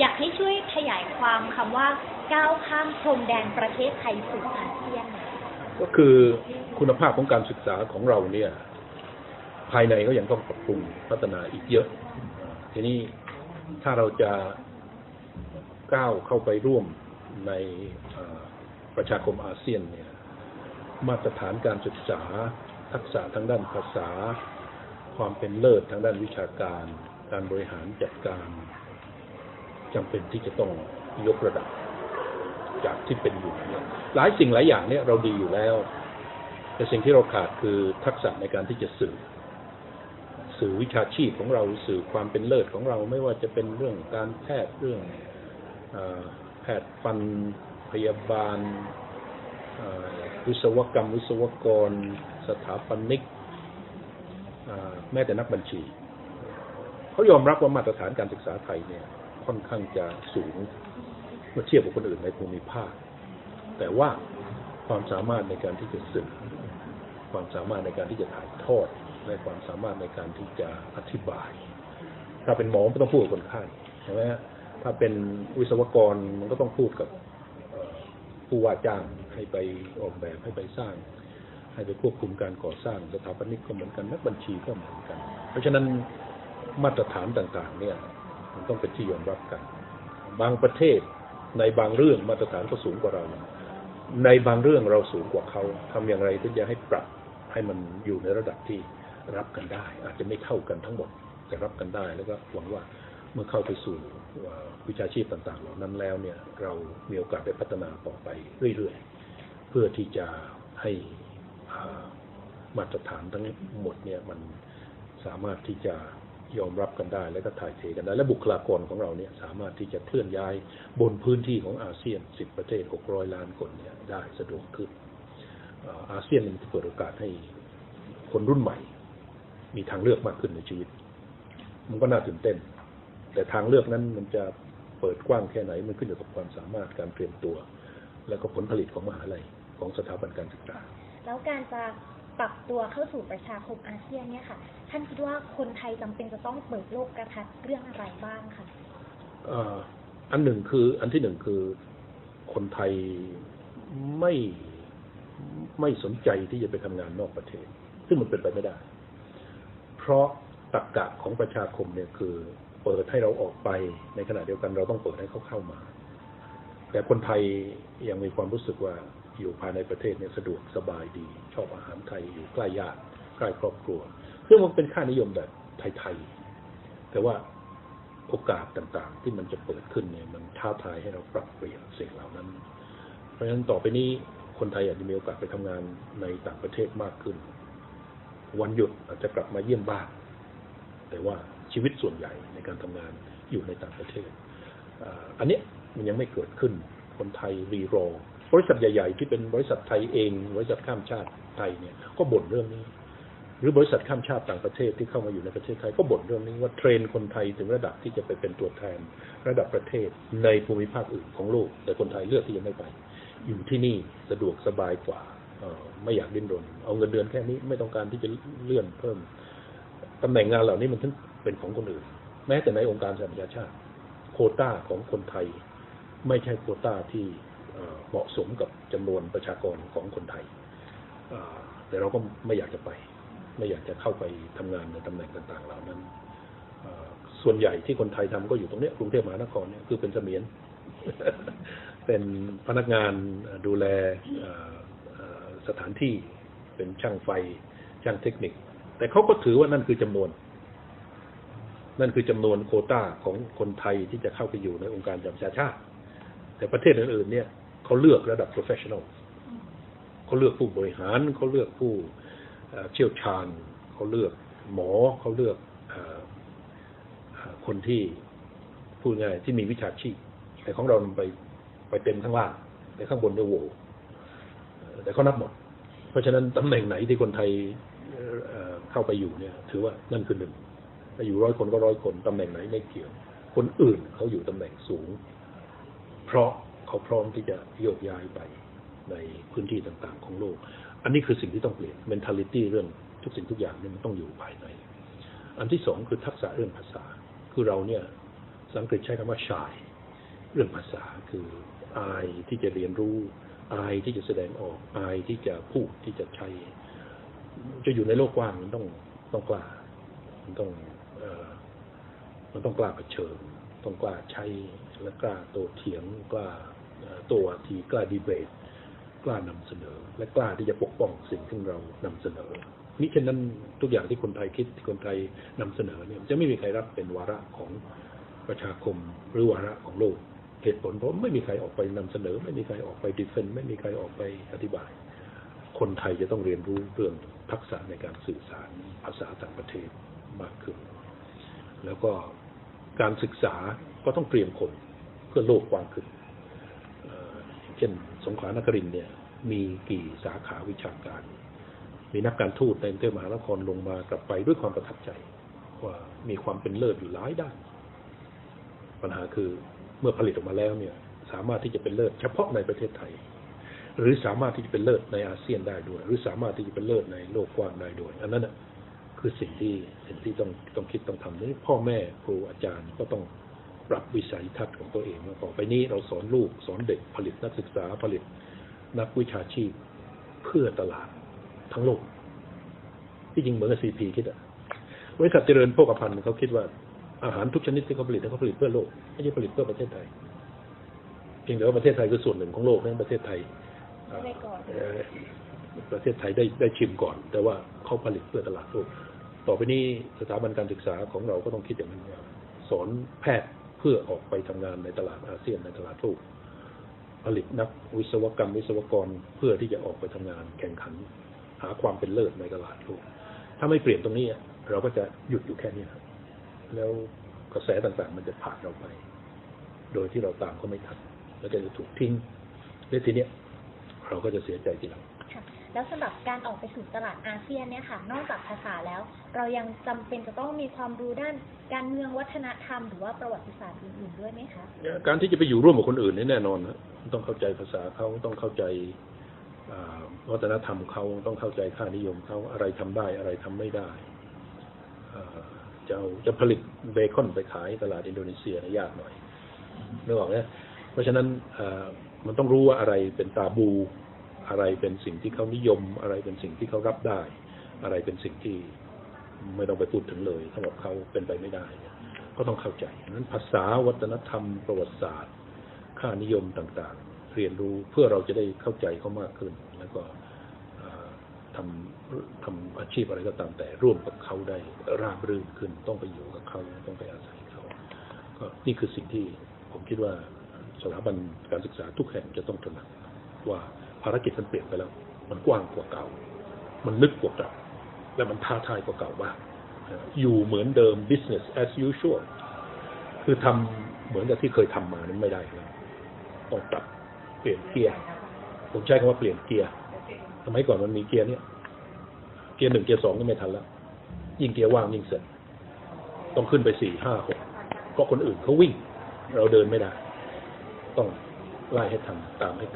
อยากให้ช่วยขยายความคำว่าก้าวข้ามพรมแดนประเทศไทยสู่อาเซียนหน่อยก็คือคุณภาพของการศึกษาของเราเนี่ย ภายในก็ยังต้องปรับปรุงพัฒนาอีกเยอะทีนี้ถ้าเราจะก้าวเข้าไปร่วมในประชาคมอาเซียนเนี่ย มาตรฐานการศึกษา ทักษะทางด้านภาษา ความเป็นเลิศทางด้านวิชาการ การบริหารจัดการ จำเป็นที่จะต้องยกระดับ จากที่เป็นอยู่เนี่ยหลายสิ่งหลายอย่างเนี่ยเราดีอยู่แล้ว แต่สิ่งที่เราขาดคือทักษะในการที่จะสื่อ สื่อวิชาชีพของเราสื่อความเป็นเลิศของเราไม่ว่าจะเป็นเรื่องการแพทย์เรื่องอแพทย์ฟันพยาบาลวิศวกรรม วิศวกร สถาปนิกแม้แต่นักบัญชี เขายอมรับว่ามาตรฐานการศึกษาไทยเนี่ย ค่อนข้างจะสูงเมื่อเทียบกับคนอื่นในภูมิภาค แต่ว่าความสามารถในการที่จะสื่อความสามารถในการที่จะถ่ายทอดและความสามารถในการที่จะอธิบาย ถ้าเป็นหมอก็ต้องพูดกับคนไข้ใช่ไหมฮะถ้าเป็นวิศวกรมันก็ต้องพูดกับผู้ว่าจ้างให้ไปออกแบบให้ไปสร้าง ให้ไปควบคุมการก่อสร้างสถาปนิกก็เหมือนกันนักบัญชีก็เหมือนกัน เพราะฉะนั้นมาตรฐานต่าง ๆ เนี่ย มันต้องเป็นที่ยอมรับกัน บางประเทศในบางเรื่องมาตรฐานก็สูงกว่าเรา ในบางเรื่องเราสูงกว่าเขาทำอย่างไรที่จะให้ปรับให้มันอยู่ในระดับที่รับกันได้ อาจจะไม่เท่ากันทั้งหมดแต่รับกันได้แล้วก็หวังว่าเมื่อเข้าไปสู่วิชาชีพต่างๆ เหล่านั้นแล้วเนี่ย เรามีโอกาสได้พัฒนาต่อไปเรื่อยๆ เพื่อที่จะให้มาตรฐานทั้งหมดเนี่ยมันสามารถที่จะ ยอมรับกันได้ และก็ถ่ายเทกันได้ และบุคลากรของเราเนี่ยสามารถที่จะเคลื่อนย้ายบนพื้นที่ของอาเซียน 10 ประเทศ 600 ล้านคนเนี่ยได้สะดวกขึ้น อาเซียนมันจะเปิดโอกาสให้คนรุ่นใหม่ มีทางเลือกมากขึ้นในชีวิต มันก็น่าตื่นเต้น แต่ทางเลือกนั้นมันจะเปิดกว้างแค่ไหนมันขึ้นอยู่กับความสามารถการเตรียมตัว แล้วก็ผลผลิตของมหาลัยของสถาบันการศึกษาแล้วการจะ ปรับตัวเข้าสู่ประชาคมอาเซียนเนี่ยค่ะ ท่านคิดว่าคนไทยจำเป็นจะต้องเปิดโลกกระทัดเรื่องอะไรบ้างคะเอ่ออันหนึ่งคือ อันที่หนึ่งคือคนไทยไม่ไม่สนใจที่จะไปทำงานนอกประเทศ ซึ่งมันเป็นไปไม่ได้ เพราะตรกกะของประชาคมเนี่ยคือ เปิดให้เราออกไปในขณะเดียวกันเราต้องเปิดให้เขาเข้ามา แต่คนไทยยังมีความรู้สึกว่า อยู่ภายในประเทศเนี่ยสะดวกสบายดี ชอบอาหารไทยอยู่ใกล้ญาติใกล้ครอบครัวซึ่งมันเป็นค่านิยมแบบไทยๆแต่ว่าโอกาสต่างๆ ที่มันจะเปิดขึ้นเนี่ยมันท้าทายให้เราปรับเปลี่ยนสิ่งเหล่านั้น เพราะฉะนั้นต่อไปนี้คนไทยอาจจะมีโอกาสไปทำงานในต่างประเทศมากขึ้น วันหยุดอาจจะกลับมาเยี่ยมบ้านแต่ว่าชีวิตส่วนใหญ่ในการทำงานอยู่ในต่างประเทศ อันนี้มันยังไม่เกิดขึ้น คนไทยรีโร บริษัทใหญ่ ๆ ที่เป็นบริษัทไทยเอง บริษัทข้ามชาติไทยเนี่ยก็บ่นเรื่องนี้ หรือบริษัทข้ามชาติต่างประเทศที่เข้ามาอยู่ในประเทศไทยก็บ่นเรื่องนี้ว่าเทรนคนไทยถึงระดับที่จะไปเป็นตัวแทน ระดับประเทศในภูมิภาคอื่นของโลก แต่คนไทยเลือกที่จะไม่ไป อยู่ที่นี่สะดวกสบายกว่าไม่อยากดิ้นรน เอาเงินเดือนแค่นี้ไม่ต้องการที่จะเลื่อนเพิ่มตำแหน่งงานเหล่านี้มันถึงเป็นของคนอื่น แม้แต่ในองค์การสหประชาชาติ โคต้าของคนไทย ไม่ใช่โคต้าที่ เหมาะสมกับจำนวนประชากรของคนไทย แต่เราก็ไม่อยากจะไป ไม่อยากจะเข้าไปทำงานในตำแหน่งต่าง ๆ เหล่านั้น ส่วนใหญ่ที่คนไทยทำก็อยู่ตรงนี้กรุงเทพมหานครเนี่ยคือเป็นเสมียน เป็นพนักงานดูแลสถานที่เป็นช่างไฟช่างเทคนิค แต่เขาก็ถือว่านั่นคือจำนวน นั่นคือจำนวนโคต้าของคนไทยที่จะเข้าไปอยู่ในองค์การสหประชาชาติ แต่ประเทศอื่นๆเนี่ย เขาเลือกระดับ professional เขาเลือกผู้บริหาร เขาเลือกผู้เชี่ยวชาญ เขาเลือกหมอ เขาเลือกคนที่พูดง่ายที่มีวิชาชีพ แต่ของเราไปไปเต็มข้างล่างแต่ข้างบนเนี่ยโว่แต่เขานับหมด เพราะฉะนั้นตำแหน่งไหนที่คนไทยเอ่อเอ่อเข้าไปอยู่เนี่ย ถือว่านั่นคือหนึ่งถ้าอยู่ร้อยคนก็ร้อยคนตำแหน่งไหนไม่เกี่ยว คนอื่นเขาอยู่ตำแหน่งสูง เพราะ เขาพร้อมที่จะโยกย้ายไปในพื้นที่ต่างๆ ของโลก อันนี้คือสิ่งที่ต้องเปลี่ยน mentality เรื่องทุกสิ่งทุกอย่างเนี่ยมันต้องอยู่ภายใน อันที่สองคือทักษะเรื่องภาษา คือเราเนี่ยาอังกฤษใช้คำว่า shy เรื่องภาษาคืออายที่จะเรียนรู้ อายที่จะแสดงออก อายที่จะพูดที่จะใช้ จะอยู่ในโลกกว้างมันต้องต้องกล้า มันต้องอมันต้องกล้าเผชิญ ต้องกล้าใช้และกล้าโตเถียงกล้า ต้วที่กล้าดีเบตกล้านำเสนอ และกล้าที่จะปกป้องสิ่งที่เรานำเสนอมิฉะนั้นทุกอย่างที่คนไทยคิดที่คนไทยนำเสนอเนี่ยจะไม่มีใครรับเป็นวาระของประชาคมหรือวาระของโลกเหตุผลเพราะไม่มีใครออกไปนำเสนอ ไม่มีใครออกไปดิเฟนไม่มีใครออกไปอธิบาย คนไทยจะต้องเรียนรู้เรื่องทักษะในการสื่อสารภาษาต่างประเทศมากขึ้น แล้วก็การศึกษาก็ต้องเตรียมคนเพื่อโลกกว้างขึ้น เช่น สงขลานครินเนี่ย มีกี่สาขาวิชาการ มีนักการทูตในกรุงเทพมหานครลงมากลับไปด้วยความประทับใจ ว่ามีความเป็นเลิศอยู่หลายด้าน ปัญหาคือเมื่อผลิตออกมาแล้วเนี่ย สามารถที่จะเป็นเลิศเฉพาะในประเทศไทย หรือสามารถที่จะเป็นเลิศในอาเซียนได้ด้วย หรือสามารถที่จะเป็นเลิศในโลกกว้างได้ด้วย อันนั้นคือสิ่งที่สิ่งที่ต้องต้องคิดต้องทำนี่พ่อแม่ครูอาจารย์ก็ต้อง ปรับวิสัยทัศน์ของตัวเองต่อไปนี้เราสอนลูกสอนเด็กผลิตนักศึกษาผลิตนักวิชาชีพเพื่อตลาดทั้งโลก ที่จริงเหมือนกับซีพีคิดอะบริษัทเจริญโภคภัณฑ์เขาคิดว่าอาหารทุกชนิดที่เขาผลิตเขาผลิตเพื่อโลกไม่ใช่ผลิตเพื่อประเทศไทย เพียงแต่ว่าประเทศไทยคือส่วนหนึ่งของโลกนั้นประเทศไทยประเทศไทยได้ได้ชิมก่อน แต่ว่าเขาผลิตเพื่อตลาดโลก ต่อไปนี้สถาบันการศึกษาของเราก็ต้องคิดอย่างนั้นสอนแพทย์ พื่อออกไปทำงานในตลาดอาเซียนในตลาดโลกผลิตนักวิศวกรรมวิศวกรเพื่อที่จะออกไปทำงานแข่งขัน หาความเป็นเลิศในตลาดโลก ถ้าไม่เปลี่ยนตรงนี้เราก็จะหยุดอยู่แค่นี้ครับ แล้วกระแสต่างๆ มันจะผ่านเราไป โดยที่เราตามเขาไม่ทันแล้วก็จะถูกทิ้งและทีเนี้ยเราก็จะเสียใจทีหลัง แล้วสำหรับการออกไปสู่ตลาดอาเซียนเนี่ยค่ะ นอกจากภาษาแล้ว เรายังจำเป็นจะต้องมีความรู้ด้านการเมืองวัฒนธรรม หรือว่าประวัติศาสตร์อื่นๆด้วยไหมคะ การที่จะไปอยู่ร่วมกับคนอื่นนี่แน่นอนนะต้องเข้าใจภาษาเขาต้องเข้าใจวัฒนธรรมเขาต้องเข้าใจค่านิยมเขาอะไรทำได้อะไรทำไม่ได้จะเอาจะผลิตเบคอนไปขายตลาดอินโดนีเซียนะยากหน่อยนึกออกไหมเพราะฉะนั้นมันต้องรู้ว่าอะไรเป็นตาบู อะไรเป็นสิ่งที่เขานิยม อะไรเป็นสิ่งที่เขารับได้ อะไรเป็นสิ่งที่ไม่ต้องไปพูดถึงเลยสำหรับเขาเป็นไปไม่ได้เนี่ยก็ต้องเข้าใจนั้นภาษาวัฒนธรรม ประวัติศาสตร์ ค่านิยมต่างๆ เรียนรู้เพื่อเราจะได้เข้าใจเขามากขึ้น แล้วก็ทำทำอาชีพอะไรก็ตามแต่ร่วมกับเขาได้ราบรื่นขึ้น ต้องไปอยู่กับเขาต้องไปอาศัยเขาก็นี่คือสิ่งที่ผมคิดว่าสถาบันการศึกษาทุกแห่งจะต้องตระหนักว่า ภารกิจมันเปลี่ยนไปแล้ว มันกว้างกว่าเก่า มันลึกกว่าเก่า และมันท้าทายกว่าเก่ามากอยู่เหมือนเดิม business as usual คือทำเหมือนกับที่เคยทำมานั้นไม่ได้แล้วต้องปรับเปลี่ยนเกียร์ ผมใช้คำว่าเปลี่ยนเกียร์สมัยก่อนมันมีเกียร์เนี้ยเกียร์หนึ่งเกียร์สองก็ไม่ทันแล้ว ยิ่งเกียร์ว่างยิ่งเสร็จ ต้องขึ้นไปสี่ห้าหกเพราะคนอื่นเขาวิ่ง เราเดินไม่ได้ ต้องไล่ให้ทันตามให้ทัน